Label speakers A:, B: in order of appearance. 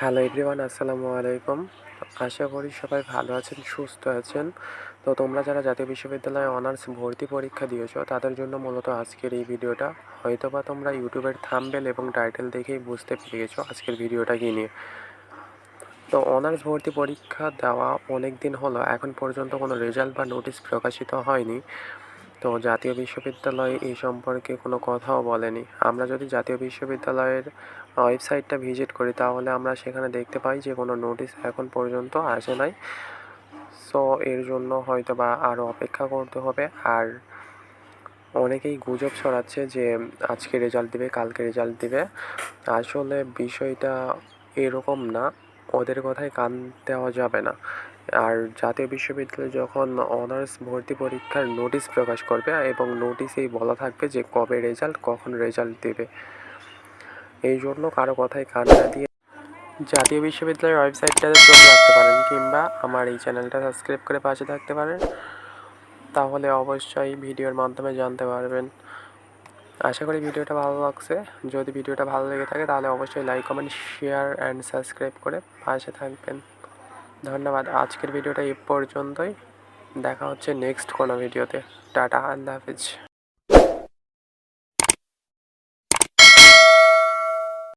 A: Hello everyone আসসালামু আলাইকুম আশা করি সবাই ভালো আছেন, সুস্থ আছেন। তো তোমরা যারা জাতীয় বিশ্ববিদ্যালয়ে অনার্স ভর্তি পরীক্ষা দিয়েছ, তাদের জন্য মূলত আজকের এই ভিডিওটা। হয়তোবা তোমরা ইউটিউবের থাম্বেল এবং টাইটেল দেখেই বুঝতে পেরে গেছো আজকের ভিডিওটা কী নিয়ে। তো অনার্স ভর্তি পরীক্ষা দেওয়া অনেক দিন হলো, এখন পর্যন্ত কোনো রেজাল্ট বা নোটিশ প্রকাশিত হয়নি। তো জাতীয় বিশ্ববিদ্যালয় এই সম্পর্কে কোনো কথাও বলেনি। আমরা যদি জাতীয় বিশ্ববিদ্যালয়ের ওয়েবসাইটটা ভিজিট করি, তাহলে আমরা সেখানে দেখতে পাই যে কোনো নোটিশ এখন পর্যন্ত আসে নাই। সো, এর জন্য হয়তো বা আরও অপেক্ষা করতে হবে। আর অনেকেই গুজব ছড়াচ্ছে যে আজকে রেজাল্ট দিবে, কালকে রেজাল্ট দিবে। আসলে বিষয়টা এরকম না। ওদের কথায় কান দেওয়া যাবে না। আর জাতীয় বিশ্ববিদ্যালয় যখন অনার্স ভর্তি পরীক্ষার নোটিশ প্রকাশ করবে, এবং নোটিশেই বলা থাকবে যে কবে রেজাল্ট কখন রেজাল্ট দেবে। এই জন্য কারও কথায় কান না দিয়ে জাতীয় বিশ্ববিদ্যালয়ের ওয়েবসাইটটাতে চোখ রাখতে পারেন, কিংবা আমার এই চ্যানেলটা সাবস্ক্রাইব করে পাশে থাকতে পারেন। তাহলে অবশ্যই ভিডিওর মাধ্যমে জানতে পারবেন। আশা করি ভিডিওটা ভালো লাগছে। যদি ভিডিওটা ভালো লেগে থাকে, তাহলে অবশ্যই like comment share and subscribe করে পাশে থাকবেন। ধন্যবাদ। আজকের ভিডিওটা এই পর্যন্তই। দেখা হচ্ছে নেক্সট কোনো ভিডিওতে। টাটা, আল্লাহ হাফিজ।